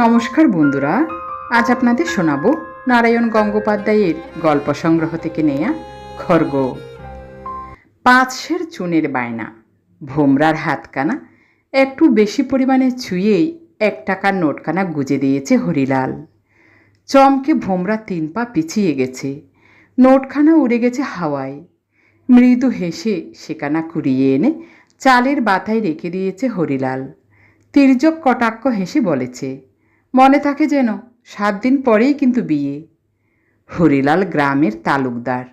নমস্কার বন্ধুরা, আজ আপনাদের শোনাবো নারায়ণ গঙ্গোপাধ্যায়ের গল্প সংগ্রহ থেকে নেয়া খর্গ পাঁচশের চুনের বায়না, ভোমরার হাতকানা একটু বেশি পরিমাণে ছুঁয়েই এক টাকার নোটখানা গুজে দিয়েছে হরিলাল। চমকে ভোমরা তিন পা পিছিয়ে গেছে, নোটখানা উড়ে গেছে হাওয়ায়। মৃদু হেসে সেখানা কুড়িয়ে এনে চালের বাতায় রেখে দিয়েছে হরিলাল। তির্যক কটাক্ষ হেসে বলেছে মনে থাকে যেন সাত দিন পরেই কিন্তু বিয়ে। হরিলাল গ্রামের তালুকদার।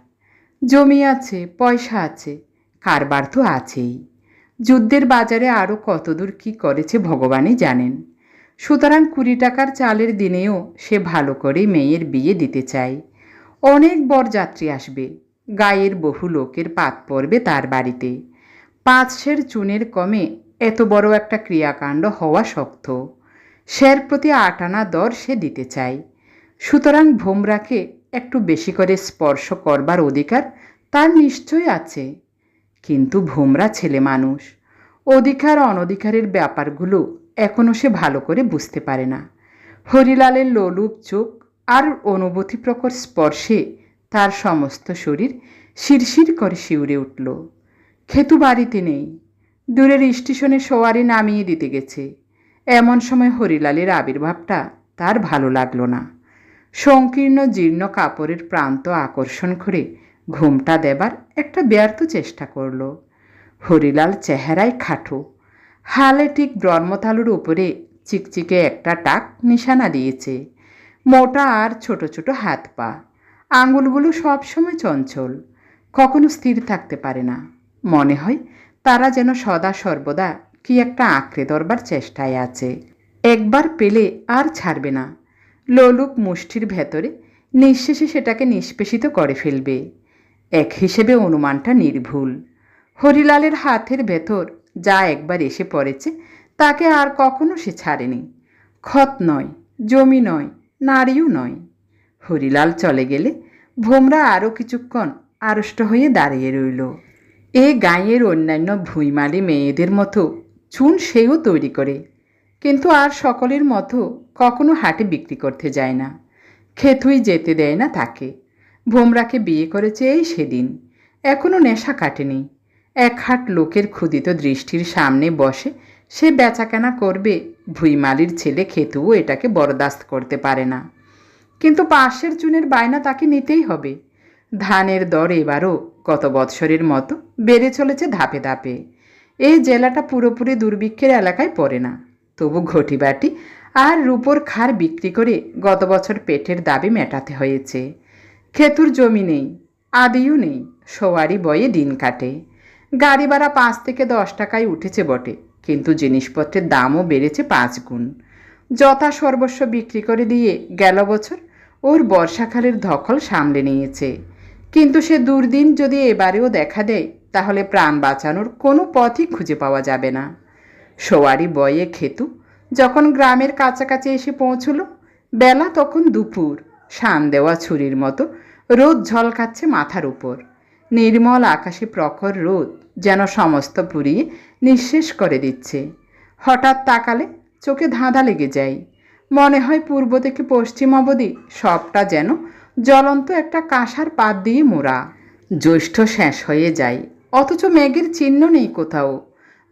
জমি আছে, পয়সা আছে, কারবার তো আছেই। যুদ্ধের বাজারে আরও কতদূর কি করেছে ভগবানই জানেন। সুতরাং কুড়ি টাকার চালের দিনেও সে ভালো করে মেয়ের বিয়ে দিতে চায়। অনেক বরযাত্রী আসবে। গায়ের বহু লোকের পাত পড়বে তার বাড়িতে। পাঁচশের চুনের কমে এত বড় একটা ক্রিয়াকাণ্ড হওয়া শক্ত। সের প্রতি আটানা দর সে দিতে চায়। সুতরাং ভোমরাকে একটু বেশি করে স্পর্শ করবার অধিকার তার নিশ্চয় আছে। কিন্তু ভোমরা ছেলে মানুষ। অধিকার অনধিকারের ব্যাপারগুলো এখনও সে ভালো করে বুঝতে পারে না। হরিলালের লোলুপ চোখ আর অনুভূতি প্রকট স্পর্শে তার সমস্ত শরীর শিরশির করে শিউরে উঠল। খেতু বাড়িতে নেই। দূরের স্টেশনে সোয়ারি নামিয়ে দিতে গেছে। এমন সময় হরিলালের আবির্ভাবটা তার ভালো লাগল না। সংকীর্ণ জীর্ণ কাপড়ের প্রান্ত আকর্ষণ করে ঘুমটা দেবার একটা ব্যর্থ চেষ্টা করল। হরিলাল চেহারায় খাটো। হালে ঠিক ব্রহ্মতালুর উপরে চিকচিকে একটা টাক নিশানা দিয়েছে। মোটা আর ছোট ছোট হাত পা। আঙুলগুলো সবসময় চঞ্চল। কখনো স্থির থাকতে পারে না। মনে হয় তারা যেন সদা সর্বদা কি একটা আঁকড়ে ধরবার চেষ্টায় আছে। একবার পেলে আর ছাড়বে না। লোলুপ মুষ্টির ভেতরে নিঃশেষে সেটাকে নিষ্পেষিত করে ফেলবে। এক হিসেবে অনুমানটা নির্ভুল। হরিলালের হাতের ভেতর যা একবার এসে পড়েছে, তাকে আর কখনো সে ছাড়েনি। ক্ষত নয়, জমি নয়, নারীও নয়। হরিলাল চলে গেলে ভোমরা আরও কিছুক্ষণ আড়ষ্ট হয়ে দাঁড়িয়ে রইল। এ গাঁয়ের অন্যান্য ভুঁইমালি মেয়েদের মতো চুন সেও তৈরি করে। কিন্তু আর সকলের মতো কখনো হাটে বিক্রি করতে যায় না। খেতুই যেতে দেয় না তাকে। ভোমরাকে বিয়ে করেছে এই সেদিন। এখনও নেশা কাটেনি। এক হাট লোকের ক্ষুদিত দৃষ্টির সামনে বসে সে বেচাকেনা করবে, ভুইমালির ছেলে খেতুও এটাকে বরদাস্ত করতে পারে না। কিন্তু পাশের চুনের বায়না তাকে নিতেই হবে। ধানের দর এবারও গত বৎসরের মতো বেড়ে চলেছে ধাপে ধাপে। এই জেলাটা পুরোপুরি দুর্ভিক্ষের এলাকায় পড়ে না। তবু ঘটিবাটি আর রূপোর খার বিক্রি করে গত বছর পেটের দাবি মেটাতে হয়েছে। খেতুর জমি নেই, আদিও নেই, সোয়ারি বয়ে দিন কাটে। গাড়ি ভাড়া পাঁচ থেকে দশ টাকায় উঠেছে বটে, কিন্তু জিনিসপত্রের দামও বেড়েছে পাঁচ গুণ। যথা সর্বস্ব বিক্রি করে দিয়ে গেল বছর, ওর বর্ষাকালের ধকল সামলে নিয়েছে। কিন্তু সে দুর্দিন যদি এবারেও দেখা দেয়, তাহলে প্রাণ বাঁচানোর কোনো পথই খুঁজে পাওয়া যাবে না। সোয়ারি বয়ে খেতু যখন গ্রামের কাছাকাছি এসে পৌঁছলো, বেলা তখন দুপুর। শান দেওয়া ছুরির মতো রোদ ঝলকাচ্ছে মাথার উপর। নির্মল আকাশে প্রখর রোদ যেন সমস্ত পুড়িয়ে নিঃশেষ করে দিচ্ছে। হঠাৎ তাকালে চোখে ধাঁধা লেগে যায়। মনে হয় পূর্ব থেকে পশ্চিম অবধি সবটা যেন জ্বলন্ত একটা কাঁসার পাত দিয়ে মোড়া। জ্যৈষ্ঠ শেষ হয়ে যায়। অথচ মেঘের চিহ্ন নেই কোথাও।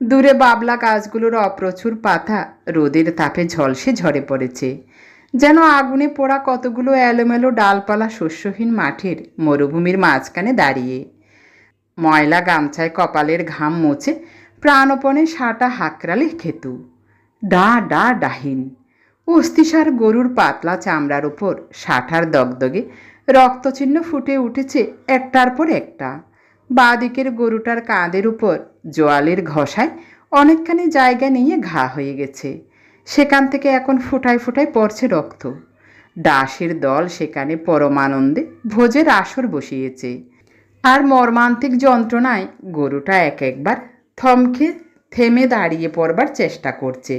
দূরে বাবলা গাছগুলোর অপ্রচুর পাতা রোদের তাপে ঝলসে ঝরে পড়েছে। যেন আগুনে পোড়া কতগুলো এলোমেলো ডালপালা শস্যহীন মাঠের মরুভূমির মাঝখানে দাঁড়িয়ে। ময়লা গামছায় কপালের ঘাম মোছে প্রাণপণে সাটা হাকরালে খেতু। ডা ডা, ডাহিন। অস্তিসার গরুর পাতলা চামড়ার উপর ষাঠার দগদগে রক্তচিহ্ন ফুটে উঠেছে একটার পর একটা। বাঁদিকের গরুটার কাঁধের উপর জোয়ালের ঘষায় অনেকখানি জায়গা নিয়ে ঘা হয়ে গেছে। সেখান থেকে এখন ফুটায় ফুটায় পড়ছে রক্ত। দাসের দল সেখানে পরমানন্দে ভোজের আসর বসিয়েছে। আর মর্মান্তিক যন্ত্রণায় গরুটা এক একবার থমকে থেমে দাঁড়িয়ে পড়বার চেষ্টা করছে।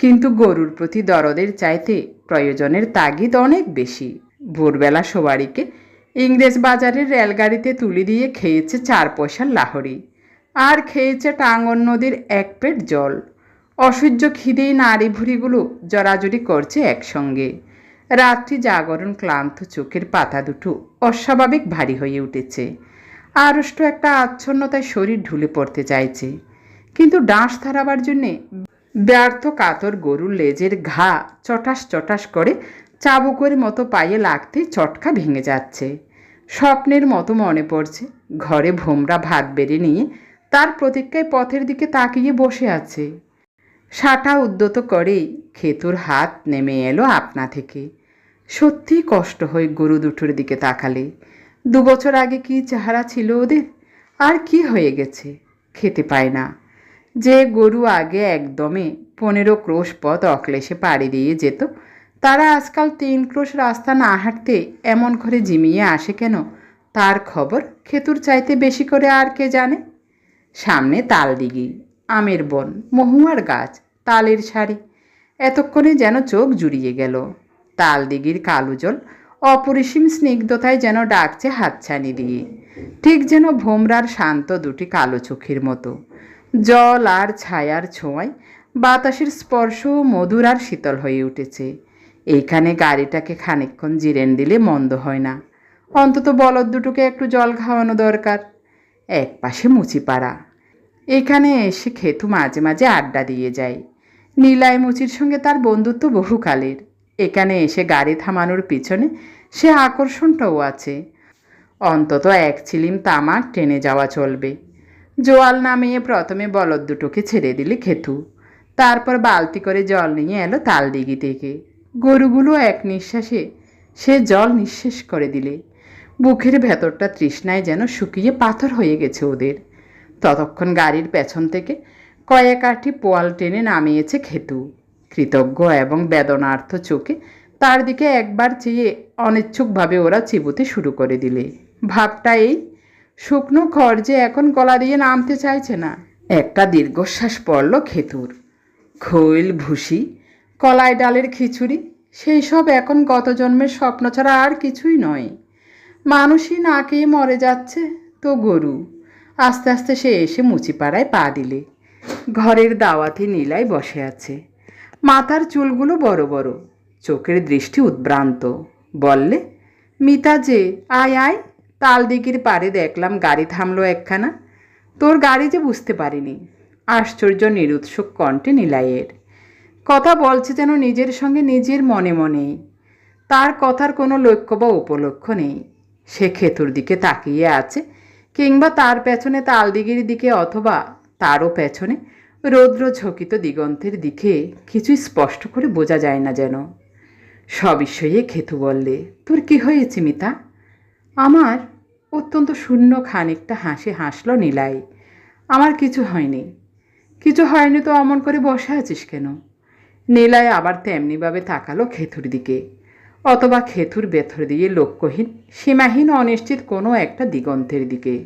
কিন্তু গরুর প্রতি দরদের চাইতে প্রয়োজনের তাগিদ অনেক বেশি। ভোরবেলা সবারিকে ইংরেজ বাজারের রেলগাড়িতে তুলে দিয়ে খেয়েছে চার পয়সার লাহরি আর খেয়েছে টাঙ্গন নদীর এক পেট জল। অসহ্য খিদেই নাড়ি ভুড়িগুলো জড়াজড়ি করছে একসঙ্গে। রাত্রি জাগরণ ক্লান্ত চোখের পাতা দুটো অস্বাভাবিক ভারী হয়ে উঠেছে। আড়ষ্ট একটা আচ্ছন্নতায় শরীর ঢুলে পড়তে চাইছে। কিন্তু ডাঁশ থারাবার জন্যে ব্যর্থ কাতর গরুর লেজের ঘা চটাস চটাস করে চাবুকের মতো পায়ে লাগতেই চটকা ভেঙে যাচ্ছে। স্বপ্নের মতো মনে পড়ছে। ঘরে ভোমরা ভাত বেড়ে নিয়ে তার প্রতীক্ষায় পথের দিকে তাকিয়ে বসে আছে। সাটা উদ্যত করেই খেতুর হাত নেমে এলো আপনা থেকে। সত্যিই কষ্ট হয় গরু দুটোর দিকে তাকালে। দু বছর আগে কি চেহারা ছিল ওদের? আর কি হয়ে গেছে? খেতে পায় না। যে গরু আগে একদমে পনেরো ক্রোশ পথ অক্লেশে পাড়ি দিয়ে যেত, তারা আজকাল তিন ক্রোশ রাস্তা না হাঁটতে এমন করে জিমিয়ে আসে কেন? তার খবর খেতুর চাইতে বেশি করে আর কে জানে? সামনে তালদিঘি, আমের বন, মহুয়ার গাছ, তালের শাড়ি, এতক্ষণে যেন চোখ জুড়িয়ে গেল। তালদিঘির কালো জল অপরিসীম স্নিগ্ধতায় যেন ডাকছে হাতছানি দিয়ে, ঠিক যেন ভোমরার শান্ত দুটি কালো চোখের মতো। জল আর ছায়ার ছোঁয়ায় বাতাসের স্পর্শ মধুর আর শীতল হয়ে উঠেছে। এইখানে গাড়িটাকে খানিকক্ষণ জিরেন দিলে মন্দ হয় না। অন্তত বলদ দুটোকে একটু জল খাওয়ানো দরকার। এক পাশে মুচিপাড়া। এখানে এসে খেতু মাঝে মাঝে আড্ডা দিয়ে যায়। নীলাই মুচির সঙ্গে তার বন্ধুত্ব বহুকালের। এখানে এসে গাড়ি থামানোর পিছনে সে আকর্ষণটাও আছে। অন্তত এক চিলিম তামাক টেনে যাওয়া চলবে। জোয়াল নামিয়ে প্রথমে বলদ দুটোকে ছেড়ে দিলে খেতু। তারপর বালতি করে জল নিয়ে এলো তালদিঘি থেকে। গরুগুলো এক নিঃশ্বাসে সে জল নিঃশেষ করে দিলে। বুকের ভেতরটা তৃষ্ণায় যেন শুকিয়ে পাথর হয়ে গেছে ওদের। ততক্ষণ গাড়ির পেছন থেকে কয়েক আটি পোয়াল টেনে নামিয়েছে খেতু। কৃতজ্ঞ এবং বেদনার্থ চোখে তার দিকে একবার চেয়ে অনিচ্ছুকভাবে ওরা চিবুতে শুরু করে দিলে। ভাবটা এই শুকনো খড় যে এখন গলা দিয়ে নামতে চাইছে না। একটা দীর্ঘশ্বাস পড়ল খেতুর। খৈল, ভুসি, কলাই ডালের খিচুড়ি, সেই সব এখন গত জন্মের স্বপ্ন ছাড়া আর কিছুই নয়। মানুষই না খেয়ে মরে যাচ্ছে তো গরু। আস্তে আস্তে সে এসে মুচিপাড়ায় পা দিলে। ঘরের দাওয়াতে নীলাই বসে আছে। মাথার চুলগুলো বড় বড়। চোখের দৃষ্টি উদ্ভ্রান্ত। বললে, মিতা যে, আয় আয়। তালদিঘির পাড়ে দেখলাম গাড়ি থামলো একখানা। তোর গাড়ি যে বুঝতে পারিনি। আশ্চর্য নিরুৎসুক কণ্ঠে নিলাইয়ের। কথা বলছে যেন নিজের সঙ্গে নিজের মনে মনেই তার কথার কোনো লক্ষ্য বা উপলক্ষ নেই। সে খেতুর দিকে তাকিয়ে আছে কিংবা তার পেছনে তালদিঘির দিকে অথবা তারও পেছনে রৌদ্র ঝকিত দিগন্তের দিকে কিছুই স্পষ্ট করে বোঝা যায় না যেন। সবিষয়ে খেতু বললে, তোর কি হয়েছে মিতা? আমার অত্যন্ত শূন্য খানিকটা হাসি হাসল নীলাই। আমার কিছু হয়নি। কিছু হয়নি তো অমন করে বসে আছিস কেন? নীলাই আবার তেমনিভাবে তাকালো খেতুর দিকে। অথবা খেতুর বেথর দিয়ে লক্ষ্যহীন সীমাহীন অনিশ্চিত কোনো একটা দিগন্তের দিকে।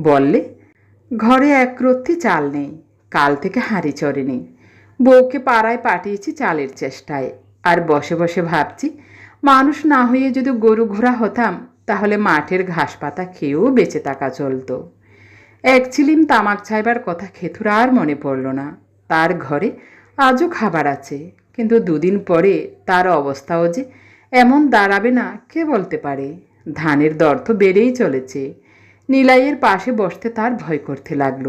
বললে, ঘরে এক রত্তি চাল নেই, কাল থেকে হাঁড়ি চড়েনি। বউকে পাড়ায় পাঠিয়েছি চালের চেষ্টায়। আর বসে বসে ভাবছি, মানুষ না হয়ে যদি গরু ঘোড়া হতাম তাহলে মাঠের ঘাস পাতা খেয়েও বেঁচে থাকা চলতো। এক ছিলিম তামাক ছাইবার কথা খেতুর আর মনে পড়ল না। তার ঘরে আজও খাবার আছে, কিন্তু দুদিন পরে তার অবস্থাও যে এমন দাঁড়াবে না কে বলতে পারে? ধানের দর তো বেড়েই চলেছে। নিলাইয়ের পাশে বসতে তার ভয় করতে লাগল।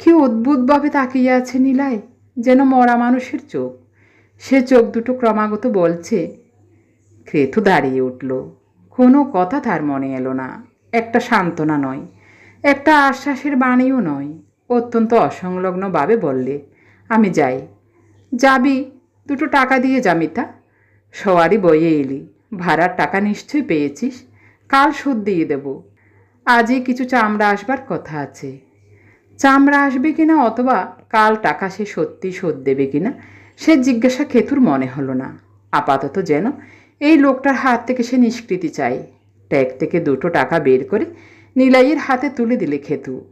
কি অদ্ভুতভাবে তাকিয়ে আছে নিলাই, যেন মরা মানুষের চোখ। সে চোখ দুটো ক্রমাগত বলছে ক্রেতু দাঁড়িয়ে উঠল। কোনো কথা তার মনে এলো না। একটা সান্ত্বনা নয়, একটা আশ্বাসের বাণীও নয়। অত্যন্ত অসংলগ্নভাবে বললে, আমি যাই। যাবি? দুটো টাকা দিয়ে যামিতা সওয়ারি বইয়ে এলি। ভাড়ার টাকা নিশ্চয়ই পেয়েছিস। কাল সুদ দিয়ে দেব। আজই কিছু চামড়া আসবার কথা আছে। চামড়া আসবে কিনা অথবা কাল টাকা সে সত্যি শোধ দেবে কিনা, সে জিজ্ঞাসা খেতুর মনে হলো না। আপাতত যেন এই লোকটার হাত থেকে সে নিষ্কৃতি চায়। ট্যাগ থেকে দুটো টাকা বের করে নিলাইয়ের হাতে তুলে দিলে খেতু।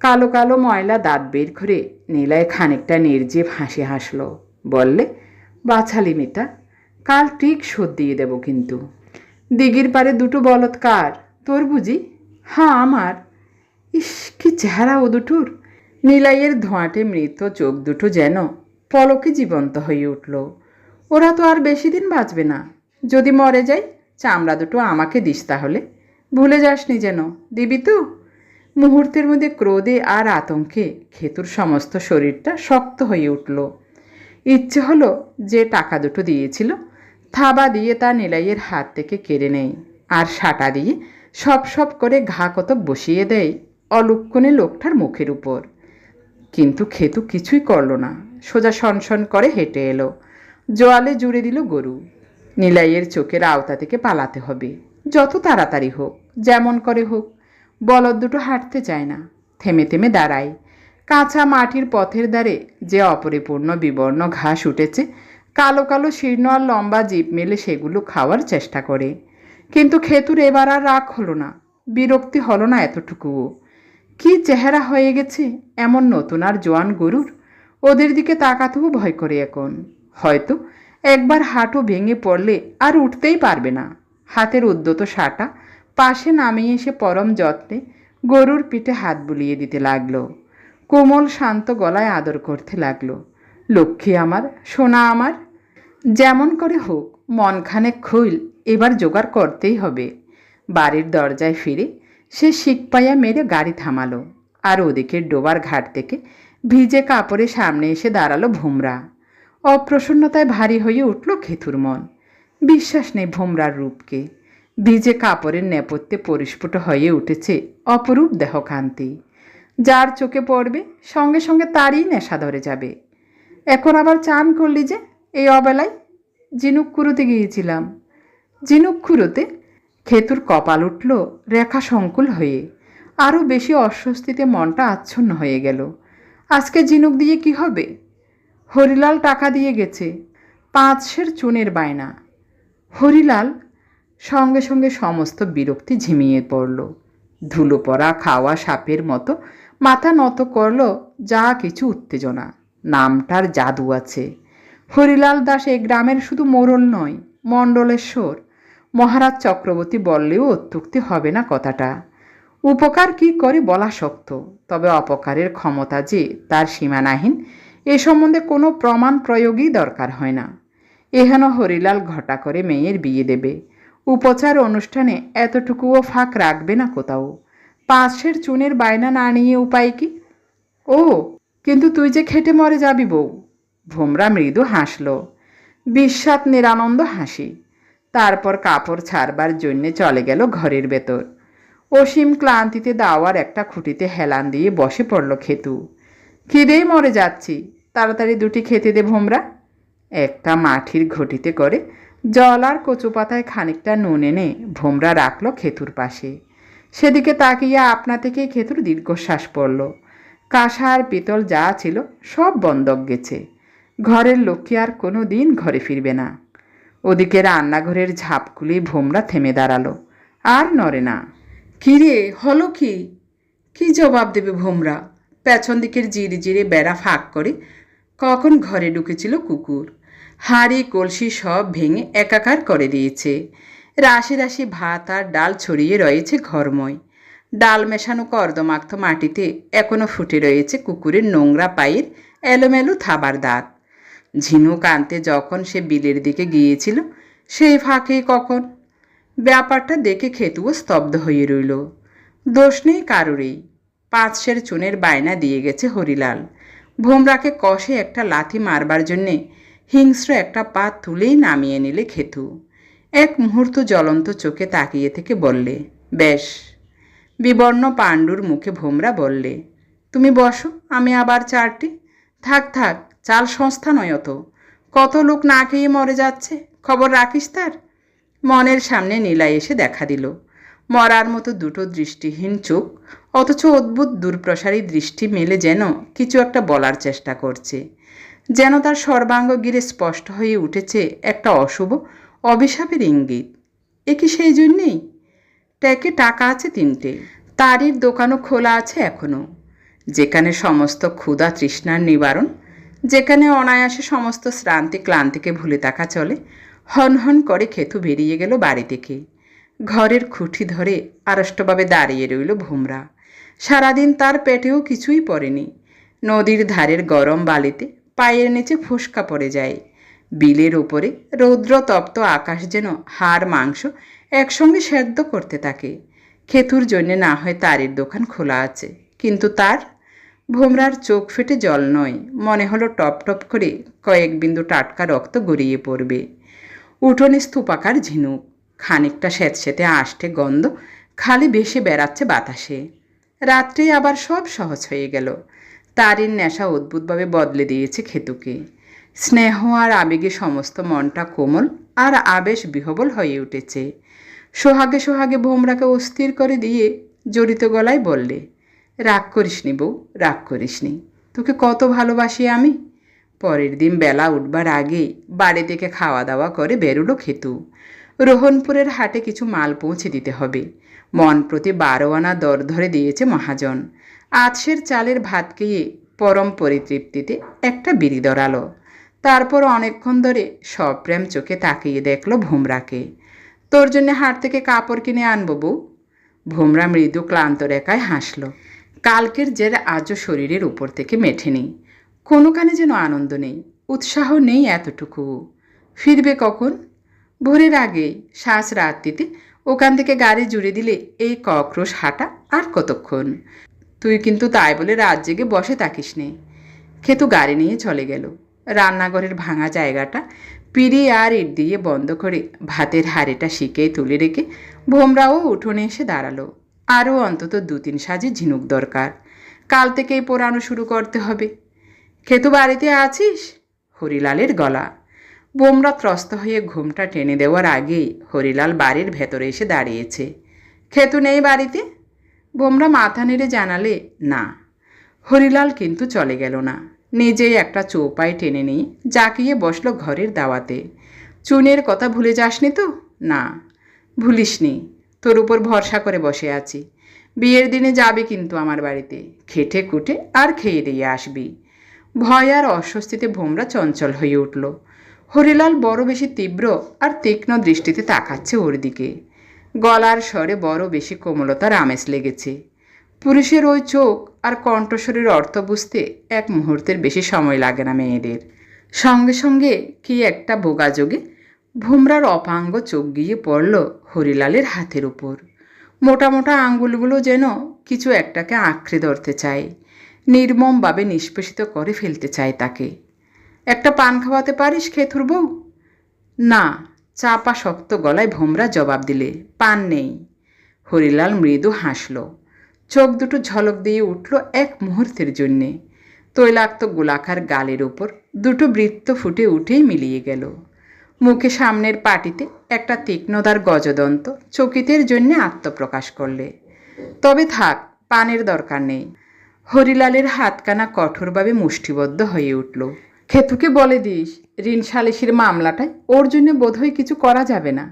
কালো কালো ময়লা দাঁত বের করে নিলাই খানিকটা নির্জীব হাসি হাসল। বললে, বাছালি মেটা কাল ঠিক শোধ দিয়ে দেব কিন্তু। দিঘির পারে দুটো বলৎকার, তোর বুঝি? হ্যাঁ আমার। ইস, কি চেহারা ও দুটোর। নিলাইয়ের ধোঁয়াটে মৃত চোখ দুটো যেন পলকে জীবন্ত হয়ে উঠল। ওরা তো আর বেশি দিন বাঁচবে না। যদি মরে যাই, চামড়া দুটো আমাকে দিস তাহলে। ভুলে যাসনি যেন, দিবি তো? মুহূর্তের মধ্যে ক্রোধে আর আতঙ্কে খেতুর সমস্ত শরীরটা শক্ত হয়ে উঠল। ইচ্ছে হলো যে টাকা দুটো দিয়েছিল, থাবা দিয়ে তা নিলাইয়ের হাত থেকে কেড়ে নেয় আর সাটা দিয়ে সব সব করে ঘা কতক বসিয়ে দেয় অলক্ষণে লোকটার মুখের উপর। কিন্তু খেতু কিছুই করল না, সোজা সনসন করে হেঁটে এলো। জোয়ালে জুড়ে দিল গরু। নিলাইয়ের চোখের আওতা থেকে পালাতে হবে। যত তাড়াতাড়ি হোক, যেমন করে হোক, বলদ দুটো হাঁটতে চায় না। থেমে থেমে দাঁড়ায়। কাঁচা মাটির পথের ধারে যে অপরিপূর্ণ বিবর্ণ ঘাস উঠেছে, কালো কালো শীর্ণ আর লম্বা জিপ মেলে সেগুলো খাওয়ার চেষ্টা করে। কিন্তু খেতুর এবার আর রাগ হলো না, বিরক্তি হলো না এতটুকুও। কি চেহারা হয়ে গেছে, এমন নতুন আর জোয়ান গরুর? ওদের দিকে তাকাতেও ভয় করে এখন। হয়তো একবার হাঁটু ভেঙে পড়লে আর উঠতেই পারবে না। হাতের উদ্যত সাটা পাশে নামিয়ে এসে পরম যত্নে গরুর পিঠে হাত বুলিয়ে দিতে লাগল। কোমল শান্ত গলায় আদর করতে লাগল। লক্ষ্মী আমার, সোনা আমার, যেমন করে হোক মনখানে খৈল এবার জোগাড় করতেই হবে। বাড়ির দরজায় ফিরে সে শিক পাইয়া মেরে গাড়ি থামালো। আর ওদিকে ডোবার ঘাট থেকে ভিজে কাপড়ে সামনে এসে দাঁড়াল ভুমরা। অপ্রসন্নতায় ভারী হয়ে উঠল খেতুর মন। বিশ্বাস নেই ভোমরার রূপকে। ভিজে কাপড়ের নেপথ্যে পরিস্ফুট হয়ে উঠেছে অপরূপ দেহকান্তি। যার চোখে পড়বে, সঙ্গে সঙ্গে তারই নেশা ধরে যাবে। এখন আবার চান করলি যে, এই অবেলায় ঝিনুক কুড়োতে গিয়েছিলাম। ঝিনুক কুড়োতে খেতুর কপাল উঠল রেখা সংকুল হয়ে। আরও বেশি অস্বস্তিতে মনটা আচ্ছন্ন হয়ে গেল। আজকে ঝিনুক দিয়ে কি হবে? হরিলাল টাকা দিয়ে গেছে পাঁচ সের চুনের বায়না। হরিলাল সঙ্গে সঙ্গে সমস্ত বিরক্তি ঝিমিয়ে পড়ল। ধুলো পড়া খাওয়া, সাপের মতো মাথা নত করল যা কিছু উত্তেজনা। নামটার জাদু আছে। হরিলাল দাস এ গ্রামের শুধু মোরল নয়, মণ্ডলেশ্বর। মহারাজ চক্রবর্তী বললেও অত্যুক্তি হবে না কথাটা। উপকার কি করে বলা শক্ত, তবে অপকারের ক্ষমতা যে তার সীমানাহীন এ সম্বন্ধে কোনো প্রমাণ প্রয়োগই দরকার হয় না। এহেন হরিলাল ঘটা করে মেয়ের বিয়ে দেবে। উপচার অনুষ্ঠানে এতটুকুও ফাঁক রাখবে না কোথাও। পাঁচের চুনের বায়না না নিয়ে উপায় কি? ও, কিন্তু তুই যে খেটে মরে যাবি বউ। ভোমরা মৃদু হাসল। বিস্বাদ নিরানন্দ হাসি। তারপর কাপড় ছাড়বার জন্যে চলে গেল ঘরের ভেতর। অসীম ক্লান্তিতে দাওয়ার একটা খুঁটিতে হেলান দিয়ে বসে পড়ল খেতু। খিদেই মরে যাচ্ছি। তাড়াতাড়ি দুটি খেতে দে ভোমরা। একটা মাটির ঘটিতে করে, জল আর কচু পাতায় খানিকটা নুন এনে ভোমরা রাখল খেতুর পাশে। সেদিকে তাকিয়ে আপনা থেকেই খেতুর দীর্ঘশ্বাস পড়ল। কাঁসা আর পিতল যা ছিল সব বন্ধক গেছে। ঘরের লক্ষ্মী আর কোনো দিন ঘরে ফিরবে না। ওদিকে রান্নাঘরের ঝাপগুলি ভোমরা থেমে দাঁড়াল। আর নড়ে না। কিরে, হলো কি? কি জবাব দেবে ভোমরা? পেছন দিকের জিরে জিরে বেড়া ফাঁক করে কখন ঘরে ঢুকেছিল কুকুর? হাঁড়ি, কলসি সব ভেঙে একাকার করে দিয়েছে। রাশি রাশি ভাত আর ডাল ছড়িয়ে রয়েছে ঘরময়। ডাল মেশানো কর্দমাক্ত মাটিতে এখনও ফুটে রয়েছে কুকুরের নোংরা পায়ের এলোমেলো থাবার দাঁত ঝিনুক আনতে যখন সে বিলের দিকে গিয়েছিল সেই ফাঁকে কখন? ব্যাপারটা দেখে খেতুও স্তব্ধ হয়ে রইল। দোষ নেই কারোরই। পাঁচশের চুনের বায়না দিয়ে গেছে হরিলাল। ভোমরাকে কষে একটা লাথি মারবার জন্যে হিংস্র একটা পা তুলেই নামিয়ে নিলে খেতু। এক মুহূর্ত জ্বলন্ত চোখে তাকিয়ে থেকে বললে, বেশ। বিবর্ণ পাণ্ডুর মুখে ভোমরা বললে, তুমি বসো, আমি আবার চারটি। থাক থাক, চাল সংস্থা নয় অত। কত লোক না খেয়ে মরে যাচ্ছে, খবর রাখিস তার? মনের সামনে নীলা এসে দেখা দিল। মরার মতো দুটো দৃষ্টিহীন চোখ, অথচ অদ্ভুত দূরপ্রসারী দৃষ্টি মেলে যেন কিছু একটা বলার চেষ্টা করছে। যেন তার সর্বাঙ্গ গিরে স্পষ্ট হয়ে উঠেছে একটা অশুভ, অভিশাপের ইঙ্গিত। এ কি সেই জন্যেই? ট্যাকে টাকা আছে তিনটে, তারির দোকানও খোলা আছে এখনও যেখানে সমস্ত ক্ষুধা তৃষ্ণার নিবারণ, যেখানে অনায়াসে সমস্ত শ্রান্তি ক্লান্তিকে ভুলে থাকা চলে হন হন করে খেতু বেরিয়ে গেল বাড়ি থেকে। ঘরের খুঁটি ধরে আড়ষ্টভাবে দাঁড়িয়ে রইল ভুমরা। সারাদিন তার পেটেও কিছুই পড়েনি। নদীর ধারের গরম বালিতে পায়ের নিচে ফুসকা পড়ে যায়। বিলের ওপরে রৌদ্র তপ্ত আকাশ যেন হাড় মাংস একসঙ্গে সেদ্ধ করতে থাকে। খেতুর জন্যে না হয় তারের দোকান খোলা আছে। কিন্তু তার? ভোমরার চোখ ফেটে জল নয়। মনে হলো টপ টপ করে কয়েক বিন্দু টাটকা রক্ত গড়িয়ে পড়বে। উঠোনে স্তূপাকার ঝিনুক। খানিকটা স্যাঁতস্যাঁতে আষ্টে গন্ধ, খালি ভেসে বেড়াচ্ছে বাতাসে। রাত্রে আবার সব সহজ হয়ে গেল। তারের নেশা অদ্ভুতভাবে বদলে দিয়েছে খেতুকে। স্নেহ আর আবেগে সমস্ত মনটা কোমল আর আবেশ বিহবল হয়ে উঠেছে। সোহাগে সোহাগে ভোমরাকে অস্থির করে দিয়ে জড়িত গলায় বললে, রাগ করিসনি বউ, রাগ করিসনি তোকে কত ভালোবাসি আমি? পরের দিন বেলা উঠবার আগেই বাড়ি থেকে খাওয়া দাওয়া করে বেরোলো খেতু। রোহনপুরের হাটে কিছু মাল পৌঁছে দিতে হবে। মন প্রতি বারো আনা দর ধরে দিয়েছে মহাজন। আতসের চালের ভাত খেয়ে পরম পরিতৃপ্তিতে একটা বিড়ি দরালো তারপর অনেকক্ষণ ধরে সপ্রেম চোখে তাকিয়ে দেখল ভোমরাকে। তোর জন্য হাট থেকে কাপড় কিনে আনব বউ। ভোমরা মৃদু ক্লান্ত রেখায় হাসল। কালকের জের আজও শরীরের উপর থেকে মেঠেনি। কোনো কানে যেন আনন্দ নেই, উৎসাহ নেই এতটুকু। ফিরবে কখন? ভোরের আগেই শ্বাস রাত্রিতে ওখান থেকে গাড়ি জুড়ে দিলে এই কক্রোশ হাঁটা আর কতক্ষণ? তুই কিন্তু তাই বলে রাত জেগে বসে থাকিস নে। খেতু গাড়ি নিয়ে চলে গেল। রান্নাঘরের ভাঙা জায়গাটা পিড়ি আর ইট দিয়ে বন্ধ করে ভাতের হাড়িটা শিকেই তুলে রেখে ভোমরাও উঠোনে এসে দাঁড়াল। আরও অন্তত দু তিন সাজে ঝিনুক দরকার। কাল থেকেই পোড়ানো শুরু করতে হবে। খেতু বাড়িতে আছিস? হরিলালের গলা। বোমরা ত্রস্ত হয়ে ঘুমটা টেনে দেওয়ার আগেই হরিলাল বাড়ির ভেতরে এসে দাঁড়িয়েছে। খেতু নেই বাড়িতে? বোমরা মাথা নেড়ে জানালে, না। হরিলাল কিন্তু চলে গেল না। নিজেই একটা চৌপাই টেনে নিয়ে জাকিয়ে বসল ঘরের দাওয়াতে। চুনের কথা ভুলে যাসনি তো? না। ভুলিসনি। তোর উপর ভরসা করে বসে আছি। বিয়ের দিনে যাবে কিন্তু আমার বাড়িতে। খেটে কুটে আর খেয়ে দিয়ে আসবি। ভয় আর অস্বস্তিতে ভোমরা চঞ্চল হয়ে উঠল। হরিলাল বড় বেশি তীব্র আর তীক্ষ্ণ দৃষ্টিতে তাকাচ্ছে ওর দিকে। গলার স্বরে বড় বেশি কোমলতার আমেজ লেগেছে। পুরুষের ওই চোখ আর কণ্ঠস্বরের অর্থ বুঝতে এক মুহূর্তের বেশি সময় লাগে না মেয়েদের। সঙ্গে সঙ্গে কি একটা বোগাযোগে ভুমরার অপাঙ্গ চোখ গিয়ে পড়ল হরিলালের হাতের উপর। মোটা মোটা আঙ্গুলগুলো যেন কিছু একটাকে আঁকড়ে ধরতে চায়। নির্মমভাবে নিষ্পেষিত করে ফেলতে চায় তাকে। একটা পান খাওয়াতে পারিস খেথুর বউ না, চাপা শক্ত গলায় ভোমরা জবাব দিলে, পান নেই। হরিলাল মৃদু হাসল। চোখ দুটো ঝলক দিয়ে উঠল এক মুহূর্তের জন্যে। তৈলাক্ত গোলাকার গালের ওপর দুটো বৃত্ত ফুটে উঠেই মিলিয়ে গেল। মুখে সামনের পাটিতে একটা তীক্ষ্ণদার গজদন্ত চকিতের জন্য আত্মপ্রকাশ করলে। তবে থাক, পানের দরকার নেই। হরিলালের হাতকানা কঠোরভাবে মুষ্টিবদ্ধ হয়ে উঠল। খেতুকে বলে দিস, ঋণ সালিসির মামলাটায় ওর জন্য বোধহয় কিছু করা যাবে না।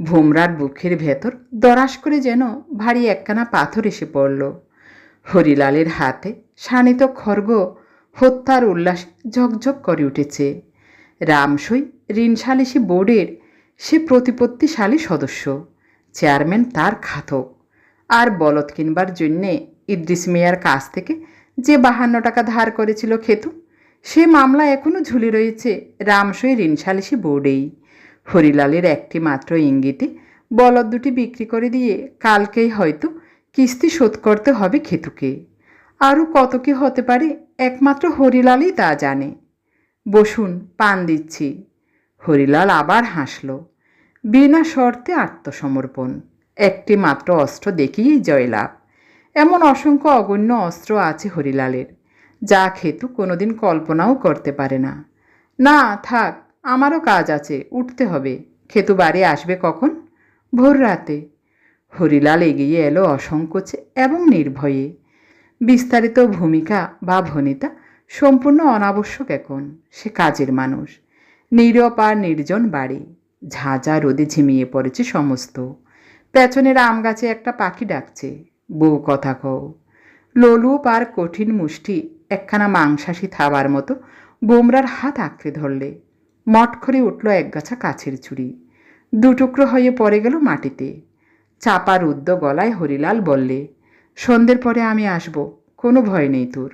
ভোমরার বুকের ভেতর দরাস করে যেন ভারী একখানা পাথর এসে পড়ল। হরিলালের হাতে শানিত খর্গ হত্যার উল্লাস ঝকঝক করে উঠেছে। রামসই ঋণ সালিসি বোর্ডের সে প্রতিপত্তিশালী সদস্য, চেয়ারম্যান তার খাতক আর বলদ কিনবার জন্যে ইদ্রিস মিয়ার কাছ থেকে যে বাহান্ন টাকা ধার করেছিল খেতু সে মামলা এখনও ঝুলে রয়েছে রামসই ঋণ সালিসি বোর্ডেই। হরিলালের একটি মাত্র ইঙ্গিতে বলদ দুটি বিক্রি করে দিয়ে কালকেই হয়তো কিস্তি শোধ করতে হবে খেতুকে। আরও কত কি হতে পারে একমাত্র হরিলালই তা জানে। বসুন, পান দিচ্ছি। হরিলাল আবার হাসল। বিনা শর্তে আত্মসমর্পণ। একটি মাত্র অস্ত্র দেখিয়েই জয়লাভ। এমন অসংখ্য অগণ্য অস্ত্র আছে হরিলালের। যা খেতু কোনোদিন কল্পনাও করতে পারে না। না, থাক, আমারও কাজ আছে, উঠতে হবে। খেতু বাড়ি আসবে কখন? ভোর রাতে। হরিলাল এগিয়ে এলো অসংকোচে এবং নির্ভয়ে। বিস্তারিত ভূমিকা বা ভনিতা সম্পূর্ণ অনাবশ্যক এখন, সে কাজের মানুষ। নীরব আর নির্জন বাড়ি। ঝাঁঝা রোদে ঝিমিয়ে পড়েছে সমস্ত। পেছনের আম গাছে একটা পাখি ডাকছে, বউ কথা কও। লোলুপ আর কঠিন মুষ্টি একখানা মাংসাশী থাবার মতো বোমরার হাত আঁকড়ে ধরলে। মট করে উঠল একগাছা কাছের চুড়ি। দুটুকরো হয়ে পড়ে গেল মাটিতে। চাপা রুদ্দ গলায় হরিলাল বললে, সন্ধ্যের পরে আমি আসব, কোনো ভয় নেই তোর।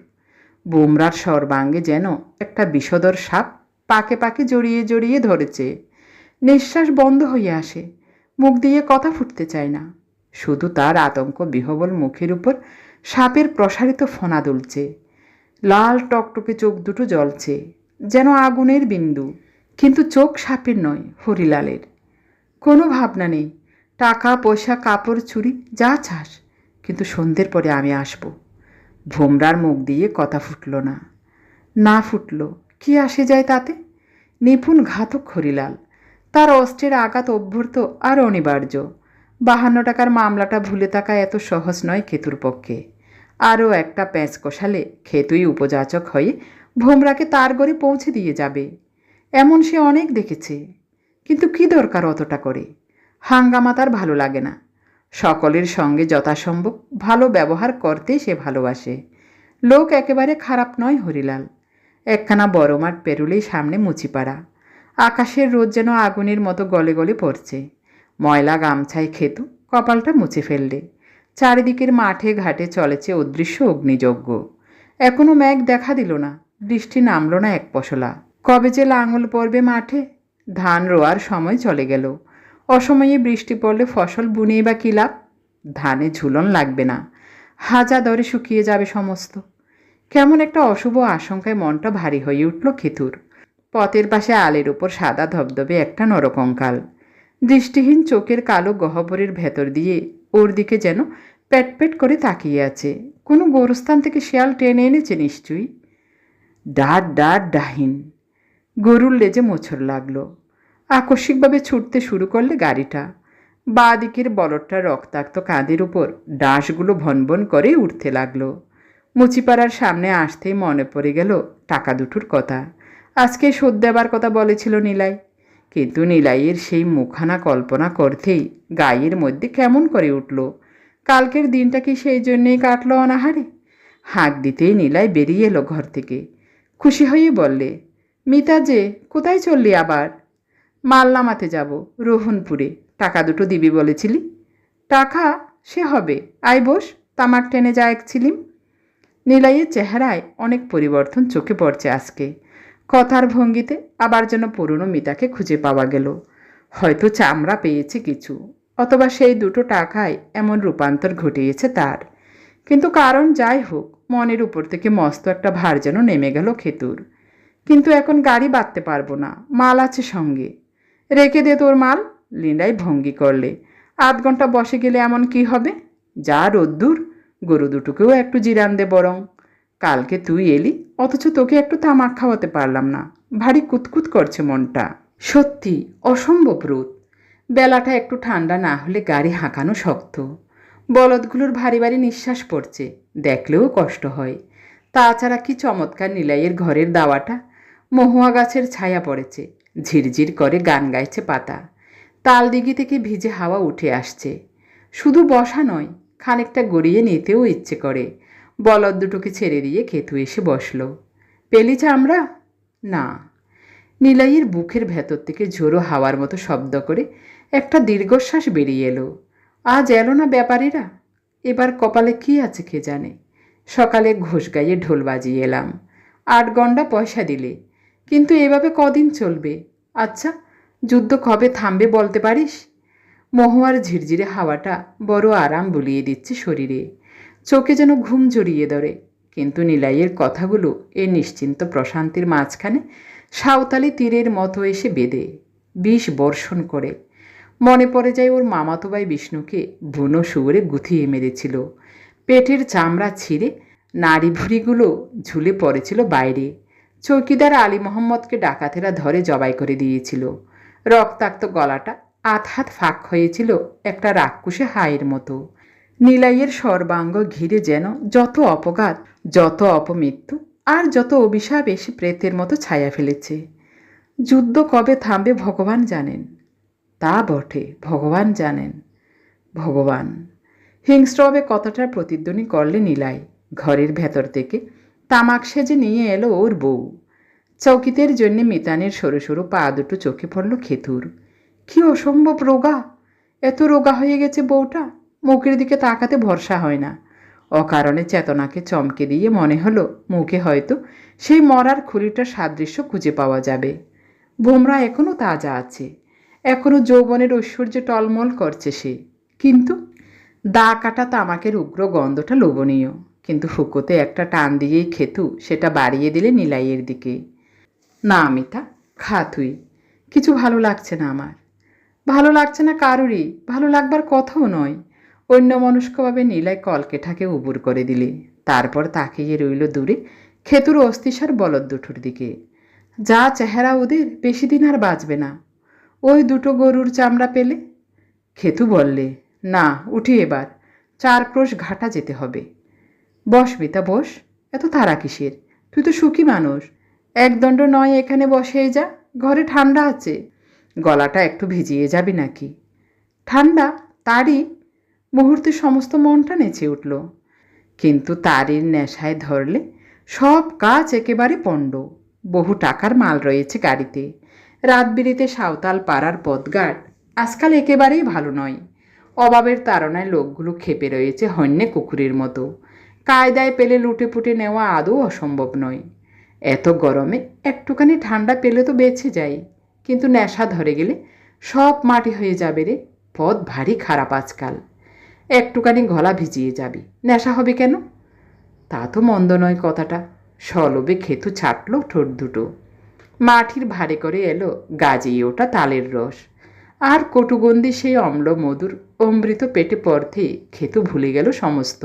বুমরার সর্বাঙ্গে যেন একটা বিষদর সাপ পাকে পাকে জড়িয়ে জড়িয়ে ধরেছে। নিঃশ্বাস বন্ধ হয়ে আসে, মুখ দিয়ে কথা ফুটতে চায় না। শুধু তার আতঙ্ক বিহবল মুখের উপর সাপের প্রসারিত ফোনা দুলছে। লাল টকটকে চোখ দুটো জ্বলছে, যেন আগুনের বিন্দু। কিন্তু চোখ সাপের নয়, হরিলালের। কোনো ভাবনা নেই, টাকা, পয়সা, কাপড় চুরি যা চাস। কিন্তু সন্ধ্যের পরে আমি আসব। ভোমরার মুখ দিয়ে কথা ফুটল না। না ফুটল, কি আসে যায় তাতে? নিপুণ ঘাতক হরিলাল। তার অস্ত্রের আঘাত অভ্যর্থ আর অনিবার্য। বাহান্ন টাকার মামলাটা ভুলে থাকা এত সহজ নয় কেতুর পক্ষে। আরও একটা প্যাঁচ কষালে খেতুই উপযাচক হয়ে ভোমরাকে তার গড়ে পৌঁছে দিয়ে যাবে। এমন সে অনেক দেখেছে, কিন্তু কি দরকার অতটা করে? হাঙ্গামা তার ভালো লাগে না। সকলের সঙ্গে যথাসম্ভব ভালো ব্যবহার করতেই সে ভালোবাসে। লোক একেবারে খারাপ নয় হরিলাল। একখানা বড় মাঠ পেরুলেই সামনে মুচিপাড়া। আকাশের রোদ যেন আগুনের মতো গলে গলে পড়ছে। ময়লা গামছায় খেতু কপালটা মুছে ফেললে। চারিদিকের মাঠে ঘাটে চলেছে অদৃশ্য অগ্নিযজ্ঞ। এখনও মেঘ দেখা দিল না, বৃষ্টি নামলো না এক পশলা। কবে যে লাঙল পড়বে মাঠে, ধান রোয়ার সময় চলে গেল। অসময়ে বৃষ্টি পড়লে ফসল বুনেই বা কী লাভ? ধানে ঝুলন লাগবে না, হাজা দরে শুকিয়ে যাবে সমস্ত। কেমন একটা অশুভ আশঙ্কায় মনটা ভারী হয়ে উঠল খেতুর। পথের পাশে আলের উপর সাদা ধবধবে একটা নরকঙ্কাল। দৃষ্টিহীন চোখের কালো গহ্বরের ভেতর দিয়ে ওর দিকে যেন পেট করে তাকিয়ে আছে। কোনো গোরস্থান থেকে শিয়াল টেনে এনেছে নিশ্চয়ই। ডাট ডাট ডাহিন। গরুর লেজে মোছর লাগল। আকস্মিকভাবে ছুটতে শুরু করলে গাড়িটা। বাঁ দিকের বলরটা রক্তাক্ত কাঁধের উপর ডাঁশগুলো ভনভন করে উঠতে লাগল। মুচিপাড়ার সামনে আসতেই মনে পড়ে গেল টাকা দুটোর কথা। আজকে শোধ দেবার কথা বলেছিল নিলাই কিন্তু নিলাইয়ের সেই মুখানা কল্পনা করতেই গায়ের মধ্যে কেমন করে উঠল। কালকের দিনটা কি সেই জন্যেই কাটল অনাহারে? হাঁক দিতেই নিলাই বেরিয়ে এলো ঘর থেকে। খুশি হয়ে বললে, মিতা যে, কোথায় চললি আবার? মাল নামাতে যাব, রোহনপুরে। টাকা দুটো দিবি বলেছিলি? টাকা? সে হবে। আই বস, তামাক টেনে যা এক ছিলিম। নিলাইয়ের চেহারায় অনেক পরিবর্তন চোখে পড়ছে আজকে। কথার ভঙ্গিতে আবার যেন পুরনো মিতাকে খুঁজে পাওয়া গেল। হয়তো চামড়া পেয়েছে কিছু, অথবা সেই দুটো টাকায় এমন রূপান্তর ঘটিয়েছে তার। কিন্তু কারণ যাই হোক, মনের উপর থেকে মস্ত একটা ভার যেন নেমে গেল খেতুর। কিন্তু এখন গাড়ি বাঁধতে পারব না, মাল আছে সঙ্গে। রেখে দে তোর মাল, লিন্ডাই ভঙ্গি করলে। আধ ঘণ্টা বসে গেলে এমন কি হবে? যা রোদ্দুর, গরু দুটোকেও একটু জিরান দে বরং। কালকে তুই এলি, অথচ তোকে একটু তামাক খাওয়াতে পারলাম না। ভারী কুতকুত করছে মনটা। সত্যি, অসম্ভব রোদ। বেলাটা একটু ঠান্ডা না হলে গাড়ি হাঁকানো শক্ত। বলদগুলোর ভারী ভারী নিঃশ্বাস পড়ছে, দেখলেও কষ্ট হয়। তাছাড়া কি চমৎকার নিলাইয়ের ঘরের দাওয়াটা। মহুয়া গাছের ছায়া পড়েছে, ঝিরঝির করে গান গাইছে পাতা। তাল দিঘি থেকে ভিজে হাওয়া উঠে আসছে। শুধু বসা নয়, খানিকটা গড়িয়ে নিতেও ইচ্ছে করে। বলদ দুটোকে ছেড়ে দিয়ে খেতু এসে বসল। পেলি চামড়া না। নিলাইয়ের বুকের ভেতর থেকে ঝোড়ো হাওয়ার মতো শব্দ করে একটা দীর্ঘশ্বাস বেরিয়ে এলো। আজ এলো না ব্যাপারীরা? এবার কপালে কি আছে কে জানে? সকালে ঘোষ গাইয়ে ঢোল বাজিয়ে এলাম। আট গন্ডা পয়সা দিলে। কিন্তু এভাবে কদিন চলবে? আচ্ছা যুদ্ধ কবে থামবে বলতে পারিস? মহুয়ার ঝিরঝিরে হাওয়াটা বড় আরাম বুলিয়ে দিচ্ছে শরীরে। চোখে যেন ঘুম জড়িয়ে ধরে। কিন্তু নিলাইয়ের কথাগুলো এ নিশ্চিন্ত প্রশান্তির মাঝখানে সাঁওতালি তীরের মতো এসে বেঁধে বিষ বর্ষণ করে। মনে পড়ে যায় ওর মামাতো ভাই বিষ্ণুকে বুনো শুয়োরে গুথিয়ে মেরেছিল। পেটের চামড়া ছিঁড়ে নাড়ি ভুড়িগুলো ঝুলে পড়েছিল বাইরে। চৌকিদার আলী মোহাম্মদকে ডাকাতেরা ধরে জবাই করে দিয়েছিল। রক্তাক্ত গলাটা আধ হাত ফাঁক হয়েছিল একটা রাক্ষুসে হায়ের মতো। নিলাইয়ের সর্বাঙ্গ ঘিরে যেন যত অপঘাত, যত অপমৃত্যু আর যত অভিশাপ এসে প্রেতের মতো ছায়া ফেলেছে। যুদ্ধ কবে থামবে ভগবান জানেন। তা বটে, ভগবান জানেন। ভগবান হিংস্রবে কথাটার প্রতিধ্বনি করলে নিলাই, ঘরের ভেতর থেকে তামাক সেজে নিয়ে এলো ওর বউ। চৌকিতের জন্যে মিতানের সরু সরু পা দুটো চোখে পড়ল খেতুর। কি অসম্ভব রোগা, এত রোগা হয়ে গেছে বউটা। মুখের দিকে তাকাতে ভরসা হয় না। অকারণে চেতনাকে চমকে দিয়ে মনে হলো, মুখে হয়তো সেই মরার খুলিটার সাদৃশ্য খুঁজে পাওয়া যাবে। ভোমরা এখনও তাজা আছে। এখনও যৌবনের ঐশ্বর্য টলমল করছে সে। কিন্তু দা কাটা তামাকের উগ্র গন্ধটা লোভনীয়। কিন্তু ফুকোতে একটা টান দিয়েই খেতু সেটা বাড়িয়ে দিলে নিলাইয়ের দিকে। না, মিতা, খা তুই। কিছু ভালো লাগছে না আমার। ভালো লাগছে না কারোরই। ভালো লাগবার কথাও নয়। অন্য নীলায় কলকেঠাকে উবুর করে দিলে। তারপর তাকিয়ে রইল দূরে খেতুর অস্তিসার বলদ দুটোর দিকে। যা চেহারা ওদের বেশি দিন আর বাঁচবে না। ওই দুটো গরুর চামড়া পেলে? খেতু বললে, না, উঠি এবার। চার ক্রোশ ঘাটা যেতে হবে। বস মিতা বস, এত তারা কিসের? তুই তো সুখী মানুষ। একদণ্ড নয় এখানে বসেই যা, ঘরে ঠান্ডা আছে। গলাটা একটু ভিজিয়ে যাবি নাকি? ঠান্ডা? তারই মুহূর্তে সমস্ত মনটা নেচে উঠল। কিন্তু তারির নেশায় ধরলে সব কাজ একেবারে পণ্ড। বহু টাকার মাল রয়েছে গাড়িতে। রাত বিরিতে সাঁওতাল পাড়ার পদঘাট আজকাল একেবারেই ভালো নয়। অভাবের তাড়নায় লোকগুলো খেপে রয়েছে হন্যে কুকুরের মতো। কায়দায় পেলে লুটে পুটে নেওয়া আদৌ অসম্ভব নয়। এত গরমে একটুখানি ঠান্ডা পেলে তো বেঁচে যায় কিন্তু নেশা ধরে গেলে সব মাটি হয়ে যাবে রে। পথ ভারী খারাপ আজকাল। একটুখানি গলা ভিজিয়ে যাবি। নেশা হবে কেন? তা তো মন্দ নয় কথাটা। সলবে খেতু ছাটলো ঠোঁট দুটো। মাটির ভারে করে এলো গাজিয়ে ওটা তালের রস। আর কটুগন্ধি সেই অম্ল মধুর অমৃত পেটে পড়তে খেতু ভুলে গেল সমস্ত।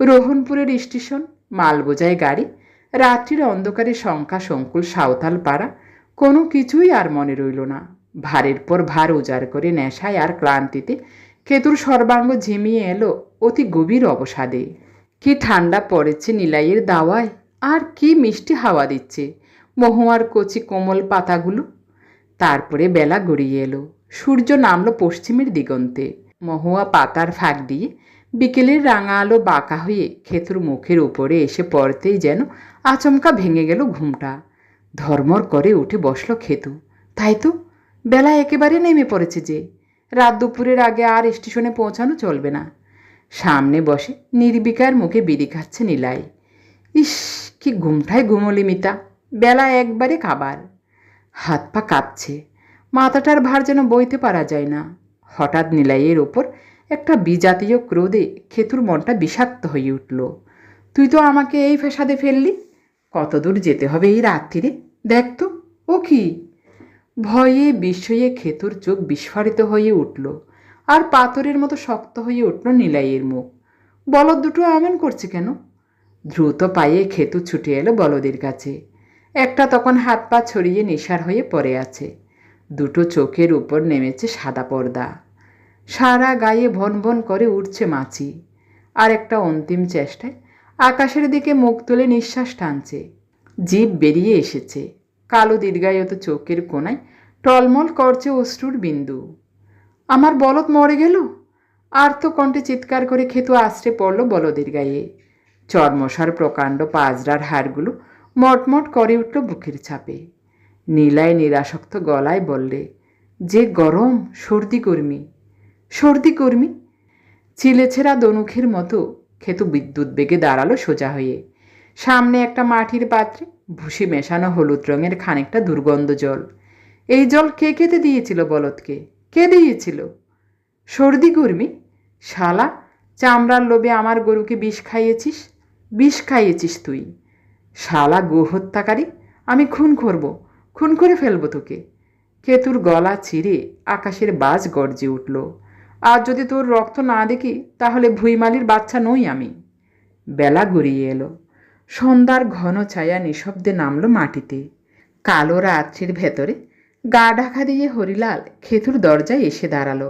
রোহনপুরের স্টেশন মালবোঝাই গাড়ি, রাত্রির অন্ধকারে শঙ্কা সংকুল সাঁওতাল পাড়া, কোনো কিছুই আর মনে রইল না। ভারের পর ভার উজাড় করে নেশায় আর ক্লান্তিতে কেতুর সর্বাঙ্গ ঝিমিয়ে এলো অতি গভীর অবসাদে। কি ঠান্ডা পড়েছে নিলাইয়ের দাওয়ায়, আর কি মিষ্টি হাওয়া দিচ্ছে মহুয়ার কচি কোমল পাতাগুলো। তারপরে বেলা গড়িয়ে এলো, সূর্য নামলো পশ্চিমের দিগন্তে। মহুয়া পাতার ফাঁক দিয়ে বিকেলের রাঙা আলো বাঁকা হয়ে খেতুর মুখের উপরে এসে পড়তেই যেন আচমকা ভেঙে গেল ঘুমটা। ধর্মর করে উঠে বসল খেতু তাই তো, বেলা একেবারে নেমে পড়েছে যে। রাত দুপুরের আগে আর স্টেশনে পৌঁছানো চলবে না। সামনে বসে নির্বিকার মুখে বিড়ি খাচ্ছে নিলাই ইস, কি ঘুমটায় ঘুমলি মিতা। বেলা একবারে খাবার। হাত পা কাঁপছে। মাথাটার ভার যেন বইতে পারা যায় না। হঠাৎ নিলাইয়ের ওপর একটা বিজাতীয় ক্রোধে খেতুর মনটা বিষাক্ত হয়ে উঠল। তুই তো আমাকে এই ফেসাদে ফেললি। কতদূর যেতে হবে এই রাত্রিরে? দেখ তো। ও কি? ভয়ে বিস্ময়ে খেতুর চোখ বিস্ফারিত হয়ে উঠল আর পাথরের মতো শক্ত হয়ে উঠল নিলাইয়ের মুখ। বলদ দুটো এমন করছে কেন? দ্রুত পায়ে খেতু ছুটে এলো বলদের কাছে। একটা তখন হাত পা ছড়িয়ে নেশার হয়ে পড়ে আছে। দুটো চোখের উপর নেমেছে সাদা পর্দা। সারা গায়ে ভন ভন করে উঠছে মাছি। আর একটা অন্তিম চেষ্টায় আকাশের দিকে মুখ তুলে নিঃশ্বাস টানছে। জীব বেরিয়ে এসেছে। কালো দীর্ঘায়ত চোখের কোনায় টলমল করছে অশ্রুর বিন্দু। আমার বলদ মরে গেল? আর তো কণ্ঠে চিৎকার করে খেতু আশ্রে পড়ল বলদের গায়ে চর্মসার প্রকাণ্ড পাজরার হাড়গুলো মটমট করে উঠল বুকের ছাপে। নীলায় নিরাসক্ত গলায় বললে, যে গরম, সর্দি কর্মী। সর্দি কর্মী? চিলেছেরা দনুখের মতো খেতু বিদ্যুৎ বেগে দাঁড়াল সোজা হয়ে। সামনে একটা মাটির পাত্রে ভুসি মেশানো হলুদ রঙের খানিকটা দুর্গন্ধ জল। এই জল কে খেতে দিয়েছিল বলদকে? কে দিয়েছিল? সর্দি কর্মী? শালা, চামড়ার লোভে আমার গরুকে বিষ খাইয়েছিস? বিষ খাইয়েছিস তুই। শালা গো হত্যাকারী আমি খুন করব, খুন করে ফেলব তোকে। কেতুর গলা ছিঁড়ে আকাশের বাজ গর্জে উঠল। আর যদি তোর রক্ত না দেখি, তাহলে ভুইমালির বাচ্চা নই আমি। বেলা গড়িয়ে এলো। সন্ধ্যার ঘন ছায়া নিঃশব্দে নামল মাটিতে। কালো রাত্রির ভেতরে গা ঢাকা দিয়ে হরিলাল খেতুর দরজায় এসে দাঁড়াল।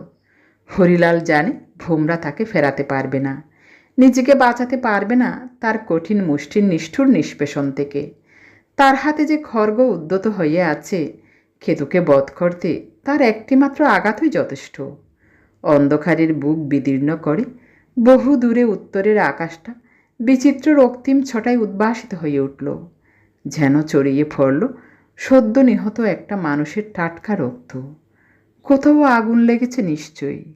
হরিলাল জানে ভোমরা তাকে ফেরাতে পারবে না। নিজেকে বাঁচাতে পারবে না তার কঠিন মুষ্টির নিষ্ঠুর নিষ্পেষণ থেকে। তার হাতে যে খর্গ উদ্যত হয়ে আছে, খেতুকে বধ করতে তার একটিমাত্র আঘাতই যথেষ্ট। অন্ধকারের বুক বিদীর্ণ করে বহু দূরে উত্তরের আকাশটা বিচিত্র রক্তিম ছটায় উদ্ভাসিত হয়ে উঠল। যেন চড়িয়ে পড়ল সদ্য নিহত একটা মানুষের টাটকা রক্ত। কোথাও আগুন লেগেছে নিশ্চয়ই।